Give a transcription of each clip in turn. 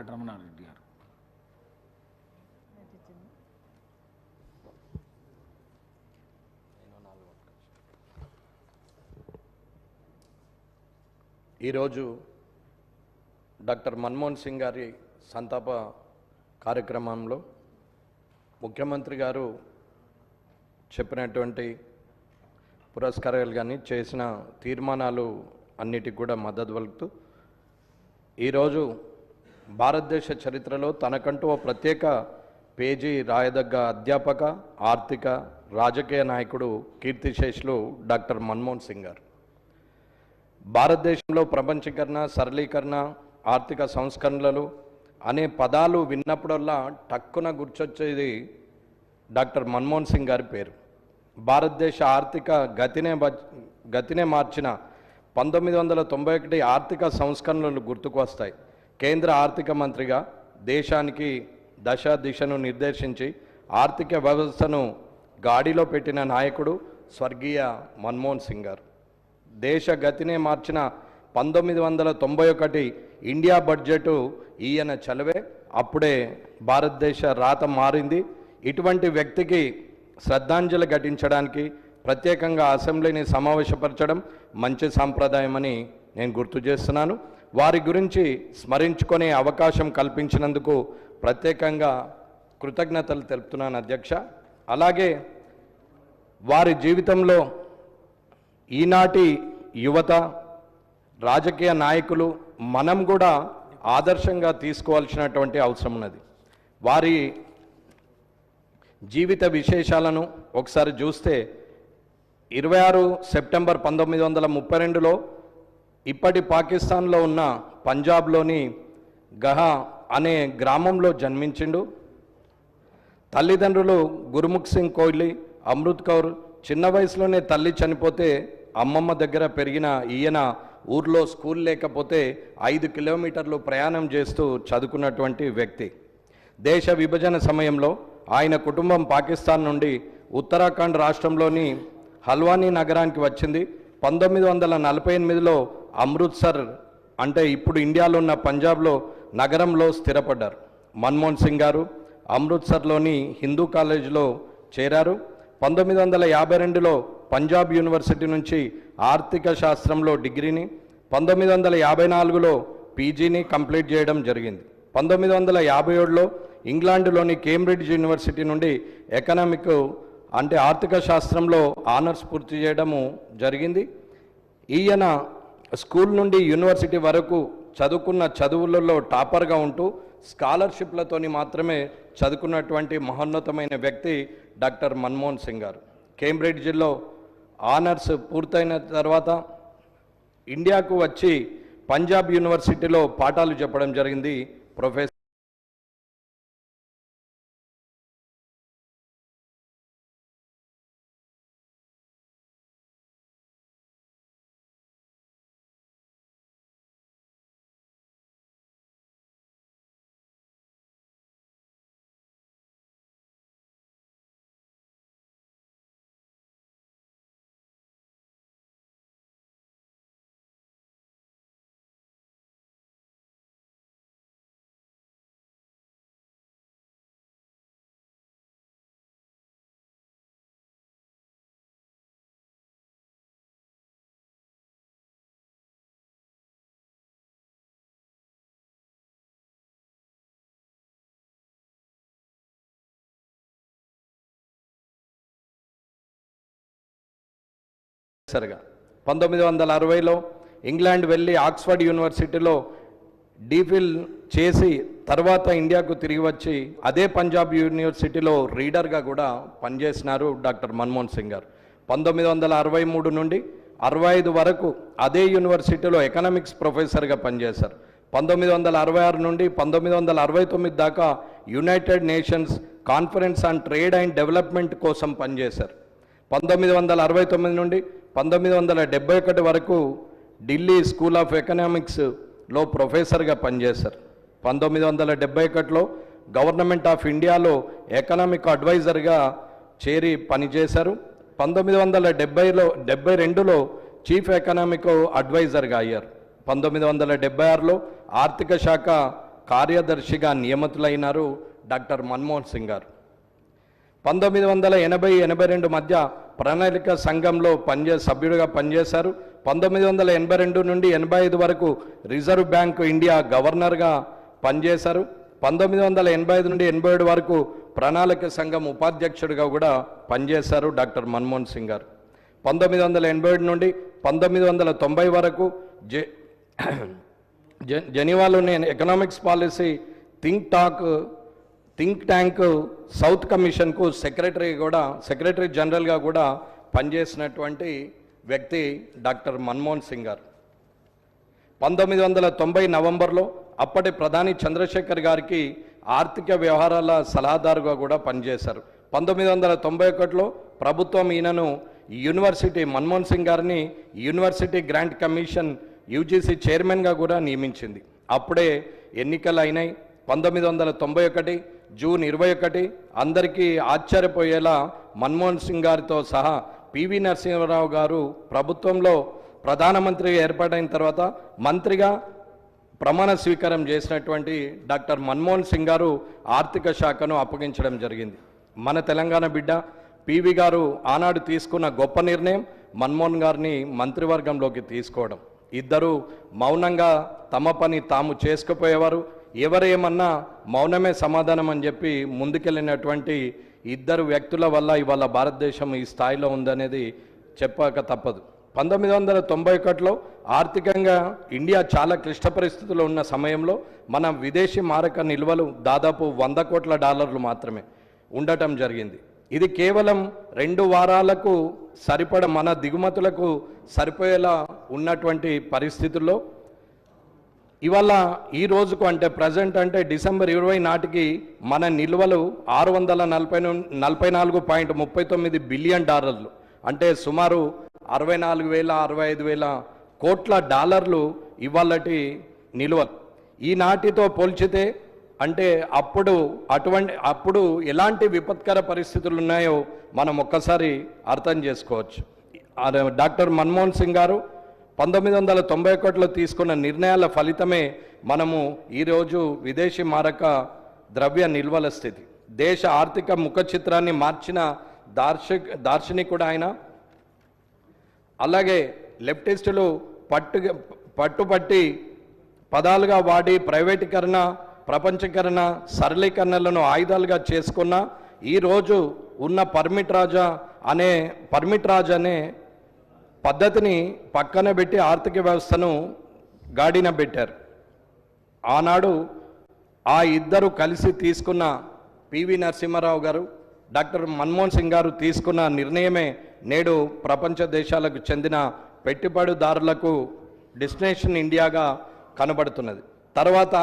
వెంకటరమణారెడ్డి గారు. ఈరోజు డాక్టర్ మన్మోహన్ సింగ్ గారి సంతాప కార్యక్రమంలో ముఖ్యమంత్రి గారు చెప్పినటువంటి పురస్కారాలు కానీ చేసిన తీర్మానాలు అన్నిటికి కూడా మద్దతు పలుకుతూ ఈరోజు భారతదేశ చరిత్రలో తనకంటూ ఓ ప్రత్యేక పేజీ రాయదగ్గ అధ్యాపక ఆర్థిక రాజకీయ నాయకుడు కీర్తిశేషులు డాక్టర్ మన్మోహన్ సింగ్ గారు. భారతదేశంలో ప్రపంచీకరణ సరళీకరణ ఆర్థిక సంస్కరణలు అనే పదాలు విన్నప్పుడల్లా టక్కున గుర్చొచ్చేది డాక్టర్ మన్మోహన్ సింగ్ గారి పేరు. భారతదేశ ఆర్థిక గతినే గతినే మార్చిన పంతొమ్మిది వందల తొంభై ఒకటి ఆర్థిక సంస్కరణలు గుర్తుకు వస్తాయి. కేంద్ర ఆర్థిక మంత్రిగా దేశానికి దశ దిశను నిర్దేశించి ఆర్థిక వ్యవస్థను గాడిలో పెట్టిన నాయకుడు స్వర్గీయ మన్మోహన్ సింగ్ గారు. దేశ గతినే మార్చిన పంతొమ్మిది వందల తొంభై ఒకటి ఇండియా బడ్జెట్ ఈయన చలవే. అప్పుడే భారతదేశ రాత మారింది. ఇటువంటి వ్యక్తికి శ్రద్ధాంజలి ఘటించడానికి ప్రత్యేకంగా అసెంబ్లీని సమావేశపరచడం మంచి సాంప్రదాయమని నేను గుర్తు చేస్తున్నాను. వారి గురించి స్మరించుకునే అవకాశం కల్పించినందుకు ప్రత్యేకంగా కృతజ్ఞతలు తెలుపుతున్నాను అధ్యక్ష. అలాగే వారి జీవితంలో ఈనాటి యువత రాజకీయ నాయకులు మనం కూడా ఆదర్శంగా తీసుకోవాల్సినటువంటి అవసరం ఉన్నది. వారి జీవిత విశేషాలను ఒకసారి చూస్తే ఇరవై ఆరు సెప్టెంబర్ పంతొమ్మిది వందల ముప్పై రెండులో ఇప్పటి పాకిస్తాన్లో ఉన్న పంజాబ్లోని గహా అనే గ్రామంలో జన్మించిండు. తల్లిదండ్రులు గురుముఖ్ సింగ్ కోహ్లీ అమృత్ కౌర్ చిన్న వయసులోనే తల్లి చనిపోతే అమ్మమ్మ దగ్గర పెరిగిన ఈయన ఊర్లో స్కూల్ లేకపోతే ఐదు కిలోమీటర్లు ప్రయాణం చేస్తూ చదువుకున్నటువంటి వ్యక్తి. దేశ విభజన సమయంలో ఆయన కుటుంబం పాకిస్తాన్ నుండి ఉత్తరాఖండ్ రాష్ట్రంలోని హల్వానీ నగరానికి వచ్చింది. పంతొమ్మిది వందల నలభై ఎనిమిదిలో అమృత్సర్ అంటే ఇప్పుడు ఇండియాలో ఉన్న పంజాబ్లో నగరంలో స్థిరపడ్డారు. మన్మోహన్ సింగ్ గారు అమృత్సర్లోని హిందూ కాలేజీలో చేరారు. పంతొమ్మిది వందల యాభై రెండులో పంజాబ్ యూనివర్సిటీ నుంచి ఆర్థిక శాస్త్రంలో డిగ్రీని పంతొమ్మిది వందల యాభై నాలుగులో పీజీని కంప్లీట్ చేయడం జరిగింది. పంతొమ్మిది వందల యాభై ఏడులో ఇంగ్లాండ్లోని కేంబ్రిడ్జ్ యూనివర్సిటీ నుండి ఎకనామిక్ అంటే ఆర్థిక శాస్త్రంలో ఆనర్స్ పూర్తి చేయడము జరిగింది. ఈయన స్కూల్ నుండి యూనివర్సిటీ వరకు చదువుకున్న చదువులలో టాపర్గా ఉంటూ స్కాలర్షిప్లతోని మాత్రమే చదువుకున్నటువంటి మహోన్నతమైన వ్యక్తి డాక్టర్ మన్మోహన్ సింగ్ గారు. కేంబ్రిడ్జ్లో ఆనర్స్ పూర్తయిన తర్వాత ఇండియాకు వచ్చి పంజాబ్ యూనివర్సిటీలో పాఠాలు చెప్పడం జరిగింది ప్రొఫెసర్ ప్రొఫెసర్గా పంతొమ్మిది వందల అరవైలో ఇంగ్లాండ్ వెళ్ళి ఆక్స్ఫర్డ్ యూనివర్సిటీలో డీఫిల్ చేసి తర్వాత ఇండియాకు తిరిగి వచ్చి అదే పంజాబ్ యూనివర్సిటీలో రీడర్గా కూడా పనిచేసినారు డాక్టర్ మన్మోహన్ సింగ్ గారు. పంతొమ్మిది వందల అరవై మూడు నుండి అరవై ఐదు వరకు అదే యూనివర్సిటీలో ఎకనామిక్స్ ప్రొఫెసర్గా పనిచేశారు. పంతొమ్మిది వందల అరవై ఆరు నుండి పంతొమ్మిది వందల అరవై తొమ్మిది దాకా United Nations Conference on Trade and Development కోసం పనిచేశారు. పంతొమ్మిది వందల అరవై తొమ్మిది నుండి పంతొమ్మిది వందల డెబ్బై ఒకటి వరకు ఢిల్లీ స్కూల్ ఆఫ్ ఎకనామిక్స్లో ప్రొఫెసర్గా పనిచేశారు. పంతొమ్మిది వందల డెబ్బై ఒకటిలో గవర్నమెంట్ ఆఫ్ ఇండియాలో ఎకనామిక్ అడ్వైజర్గా చేరి పనిచేశారు. పంతొమ్మిది వందల డెబ్బైలో డెబ్బై రెండులో చీఫ్ ఎకనామిక్ అడ్వైజర్గా అయ్యారు. పంతొమ్మిది వందల డెబ్బై ఆరులో ఆర్థిక శాఖ కార్యదర్శిగా నియమితులైనారు డాక్టర్ మన్మోహన్ సింగ్ గారు. పంతొమ్మిది వందల ఎనభై ఎనభై రెండు మధ్య ప్రణాళిక సంఘంలో పనిచే సభ్యుడిగా పనిచేశారు. పంతొమ్మిది వందల ఎనభై రెండు నుండి ఎనభై ఐదు వరకు రిజర్వ్ బ్యాంక్ ఇండియా గవర్నర్గా పనిచేశారు. పంతొమ్మిది వందల ఎనభై ఐదు నుండి ఎనభై ఏడు వరకు ప్రణాళిక సంఘం ఉపాధ్యక్షుడిగా కూడా పనిచేశారు డాక్టర్ మన్మోహన్ సింగ్ గారు. పంతొమ్మిది వందల ఎనభై ఏడు నుండి పంతొమ్మిది వందల తొంభై వరకు జె జె- జెనీవాలోని economics policy think talk think tank South కమిషన్కు సెక్రటరీ కూడా సెక్రటరీ జనరల్గా కూడా పనిచేసినటువంటి వ్యక్తి డాక్టర్ మన్మోహన్ సింగ్ గారు. పంతొమ్మిది వందల తొంభై నవంబర్లో అప్పటి ప్రధాని చంద్రశేఖర్ గారికి ఆర్థిక వ్యవహారాల సలహాదారుగా కూడా పనిచేశారు. పంతొమ్మిది వందల తొంభై ఒకటిలో ప్రభుత్వం ఈయనను యూనివర్సిటీ మన్మోహన్ సింగ్ గారిని యూనివర్సిటీ గ్రాంట్ కమిషన్ యూజీసీ చైర్మన్గా కూడా నియమించింది. అప్పుడే ఎన్నికలు అయినాయి. పంతొమ్మిది వందల తొంభై ఒకటి జూన్ ఇరవై ఒకటి అందరికీ ఆశ్చర్యపోయేలా మన్మోహన్ సింగ్ గారితో సహా పివి నరసింహారావు గారు ప్రభుత్వంలో ప్రధానమంత్రిగా ఏర్పాటైన తర్వాత మంత్రిగా ప్రమాణ స్వీకారం చేసినటువంటి డాక్టర్ మన్మోహన్ సింగ్ గారు ఆర్థిక శాఖను అప్పగించడం జరిగింది. మన తెలంగాణ బిడ్డ పివి గారు ఆనాడు తీసుకున్న గొప్ప నిర్ణయం మన్మోహన్ గారిని మంత్రివర్గంలోకి తీసుకోవడం. ఇద్దరు మౌనంగా తమ పని తాము చేసుకుపోయేవారు. ఎవరేమన్నా మౌనమే సమాధానం అని చెప్పి ముందుకెళ్ళినటువంటి ఇద్దరు వ్యక్తుల వల్ల ఇవాళ భారతదేశం ఈ స్థాయిలో ఉందనేది చెప్పక తప్పదు. పంతొమ్మిది వందల తొంభై ఒకటిలో ఆర్థికంగా ఇండియా చాలా క్లిష్ట పరిస్థితుల్లో ఉన్న సమయంలో మన విదేశీ మారక నిల్వలు దాదాపు వంద కోట్ల డాలర్లు మాత్రమే ఉండటం జరిగింది. ఇది కేవలం రెండు వారాలకు సరిపడ మన దిగుమతులకు సరిపోయేలా ఉన్నటువంటి పరిస్థితుల్లో ఇవాళ ఈ రోజుకు అంటే ప్రజెంట్ అంటే డిసెంబర్ ఇరవై నాటికి మన నిల్వలు ఆరు వందల నలభై నలభై నాలుగు పాయింట్ ముప్పై తొమ్మిది బిలియన్ డాలర్లు. అంటే సుమారు అరవై నాలుగు వేల అరవై ఐదు వేల కోట్ల డాలర్లు ఇవాళటి నిల్వలు ఈనాటితో పోల్చితే అంటే అప్పుడు అటువంటి అప్పుడు ఎలాంటి విపత్కర పరిస్థితులు ఉన్నాయో మనం ఒక్కసారి అర్థం చేసుకోవచ్చు. డాక్టర్ మన్మోహన్ సింగ్ గారు పంతొమ్మిది వందల తొంభై ఒకటిలో తీసుకున్న నిర్ణయాల ఫలితమే మనము ఈరోజు విదేశీ మారక ద్రవ్య నిల్వల స్థితి. దేశ ఆర్థిక ముఖ చిత్రాన్ని మార్చిన దార్శ దార్శనికుడు ఆయన. అలాగే లెఫ్టిస్టులు పట్టు పట్టుపట్టి పదాలుగా వాడి ప్రైవేటీకరణ ప్రపంచీకరణ సరళీకరణలను ఆయుధాలుగా చేసుకున్న ఈరోజు ఉన్న పర్మిట్ రాజా అనే పర్మిట్ రాజా అనే పద్ధతిని పక్కన పెట్టి ఆర్థిక వ్యవస్థను గాడిన పెట్టారు. ఆనాడు ఆ ఇద్దరు కలిసి తీసుకున్న పివి నరసింహారావు గారు డాక్టర్ మన్మోహన్ సింగ్ గారు తీసుకున్న నిర్ణయమే నేడు ప్రపంచ దేశాలకు చెందిన పెట్టుబడిదారులకు డెస్టినేషన్ ఇండియాగా కనబడుతున్నది. తర్వాత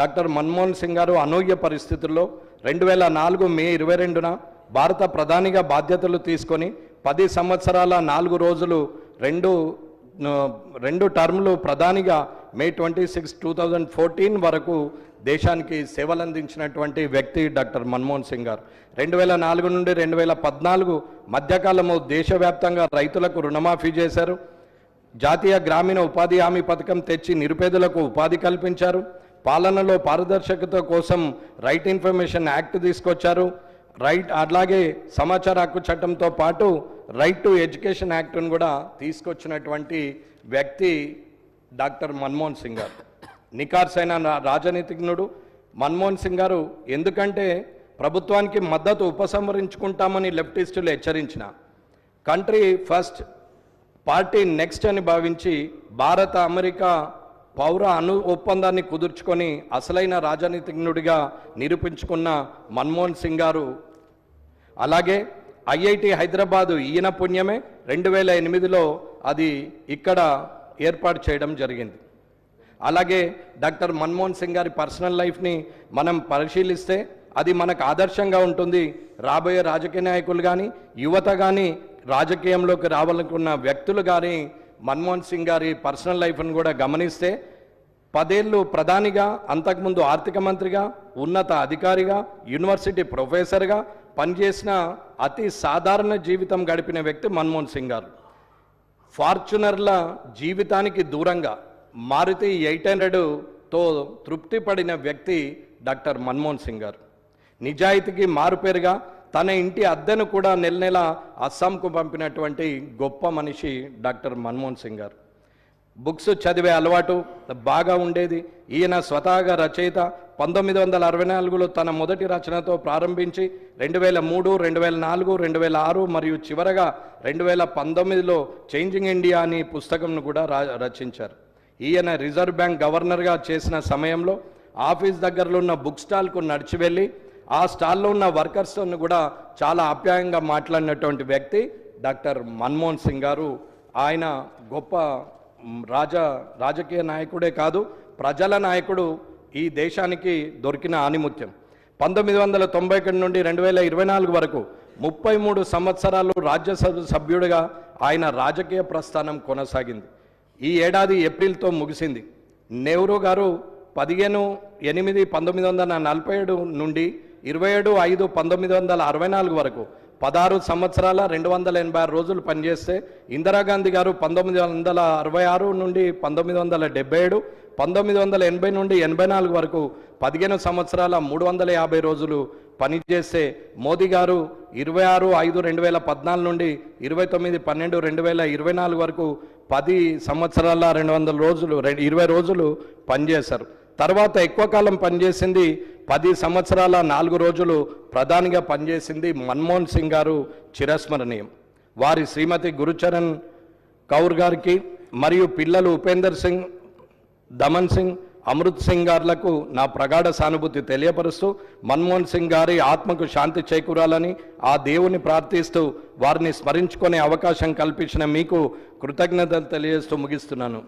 డాక్టర్ మన్మోహన్ సింగ్ గారు అనూహ్య పరిస్థితుల్లో రెండు వేల నాలుగు మే ఇరవై రెండున భారత ప్రధానిగా బాధ్యతలు తీసుకొని పది సంవత్సరాల నాలుగు రోజులు రెండు రెండు టర్మ్లు ప్రధానిగా May twenty six two thousand fourteen వరకు దేశానికి సేవలందించినటువంటి వ్యక్తి డాక్టర్ మన్మోహన్ సింగ్ గారు. రెండు వేల నాలుగు నుండి రెండు వేల పద్నాలుగు మధ్యకాలము దేశవ్యాప్తంగా రైతులకు రుణమాఫీ చేశారు. జాతీయ గ్రామీణ ఉపాధి హామీ పథకం తెచ్చి నిరుపేదలకు ఉపాధి కల్పించారు. పాలనలో పారదర్శకత కోసం రైట్ ఇన్ఫర్మేషన్ యాక్ట్ తీసుకొచ్చారు. రైట్ అలాగే సమాచార హక్కు చట్టంతో పాటు రైట్ టు ఎడ్యుకేషన్ యాక్ట్ను కూడా తీసుకొచ్చినటువంటి వ్యక్తి డాక్టర్ మన్మోహన్ సింగ్ గారు. నికార్సైన రాజనీతిజ్ఞుడు. మన్మోహన్ సింగ్ గారు ఎందుకంటే ప్రభుత్వానికి మద్దతు ఉపసంహరించుకుంటామని లెఫ్టిస్టులు హెచ్చరించిన. కంట్రీ ఫస్ట్ పార్టీ నెక్స్ట్ అని భావించి భారత అమెరికా పౌర అను ఒప్పందాన్ని కుదుర్చుకొని అసలైన రాజనీతిజ్ఞుడిగా నిరూపించుకున్న మన్మోహన్ సింగ్ గారు అలాగే ఐఐటి హైదరాబాదు ఈయన పుణ్యమే రెండు వేల ఎనిమిదిలో అది ఇక్కడ ఏర్పాటు చేయడం జరిగింది. అలాగే డాక్టర్ మన్మోహన్ సింగ్ గారి పర్సనల్ లైఫ్ని మనం పరిశీలిస్తే అది మనకు ఆదర్శంగా ఉంటుంది. రాబోయే రాజకీయ నాయకులు కానీ యువత కానీ రాజకీయంలోకి రావాలనుకున్న వ్యక్తులు కానీ మన్మోహన్ సింగ్ గారి పర్సనల్ లైఫ్ను కూడా గమనిస్తే పదేళ్ళు ప్రధానిగా అంతకుముందు ఆర్థిక మంత్రిగా ఉన్నత అధికారిగా యూనివర్సిటీ ప్రొఫెసర్గా పనిచేసిన అతి సాధారణ జీవితం గడిపిన వ్యక్తి మన్మోహన్ సింగ్ గారు. ఫార్చునర్ల జీవితానికి దూరంగా మారుతి ఎయిట్ హండ్రెడ్తో తృప్తి పడిన వ్యక్తి డాక్టర్ మన్మోహన్ సింగ్ గారు. నిజాయితీకి మారుపేరుగా తన ఇంటి అద్దెను కూడా నెల నెల అస్సాంకు పంపినటువంటి గొప్ప మనిషి డాక్టర్ మన్మోహన్ సింగ్ గారు. బుక్స్ చదివే అలవాటు బాగా ఉండేది. ఈయన స్వతహాగా రచయిత పంతొమ్మిది వందల అరవై నాలుగులో తన మొదటి రచనతో ప్రారంభించి రెండు వేల మూడు రెండు వేల నాలుగు రెండు వేల ఆరు మరియు చివరగా రెండు వేల పంతొమ్మిదిలో చేంజింగ్ ఇండియా అనే పుస్తకంను కూడా రా రచించారు. ఈయన రిజర్వ్ బ్యాంక్ గవర్నర్గా చేసిన సమయంలో ఆఫీస్ దగ్గరలో ఉన్న బుక్ స్టాల్కు నడిచి వెళ్ళి ఆ స్టాల్లో ఉన్న వర్కర్స్తో కూడా చాలా ఆప్యాయంగా మాట్లాడినటువంటి వ్యక్తి డాక్టర్ మన్మోహన్ సింగ్ గారు. ఆయన గొప్ప రాజ రాజకీయ నాయకుడే కాదు ప్రజల నాయకుడు ఈ దేశానికి దొరికిన ఆనిముత్యం. పంతొమ్మిది వందల తొంభై ఒకటి నుండి రెండు వేల ఇరవై నాలుగు వరకు ముప్పై మూడు సంవత్సరాలు రాజ్యసభ సభ్యుడిగా ఆయన రాజకీయ ప్రస్థానం కొనసాగింది. ఈ ఏడాది ఏప్రిల్తో ముగిసింది. నెహ్రూ గారు పదిహేను ఎనిమిది పంతొమ్మిది వందల నలభై ఏడు నుండి ఇరవై ఏడు ఐదు పంతొమ్మిది వందల అరవై నాలుగు వరకు పదహారు సంవత్సరాల రెండు వందల ఎనభై ఆరు రోజులు పనిచేస్తే ఇందిరాగాంధీ గారు పంతొమ్మిది వందల అరవై ఆరు నుండి పంతొమ్మిది వందల డెబ్బై ఏడు పంతొమ్మిది వందల ఎనభై నుండి ఎనభై నాలుగు వరకు పదిహేను సంవత్సరాల మూడు వందల యాభై రోజులు పనిచేస్తే మోదీ గారు ఇరవై ఆరు ఐదు రెండు వేల పద్నాలుగు నుండి ఇరవై తొమ్మిది పన్నెండు రెండు వేల ఇరవై నాలుగు వరకు పది సంవత్సరాల రెండు వందల రోజులు రెండు ఇరవై రోజులు పనిచేశారు. తర్వాత ఎక్కువ కాలం పనిచేసింది పది సంవత్సరాల నాలుగు రోజులు ప్రధానిగా పనిచేసింది మన్మోహన్ సింగ్ గారు చిరస్మరణీయం. వారి శ్రీమతి గురుచరణ్ కౌర్ గారికి మరియు పిల్లలు ఉపేందర్ సింగ్ దమన్ సింగ్ అమృత్ సింగ్ గారులకు నా ప్రగాఢ సానుభూతి తెలియపరుస్తూ మన్మోహన్ సింగ్ గారి ఆత్మకు శాంతి చేకూరాలని ఆ దేవుని ప్రార్థిస్తూ వారిని స్మరించుకునే అవకాశం కల్పించిన మీకు కృతజ్ఞతలు తెలియజేస్తూ ముగిస్తున్నాను.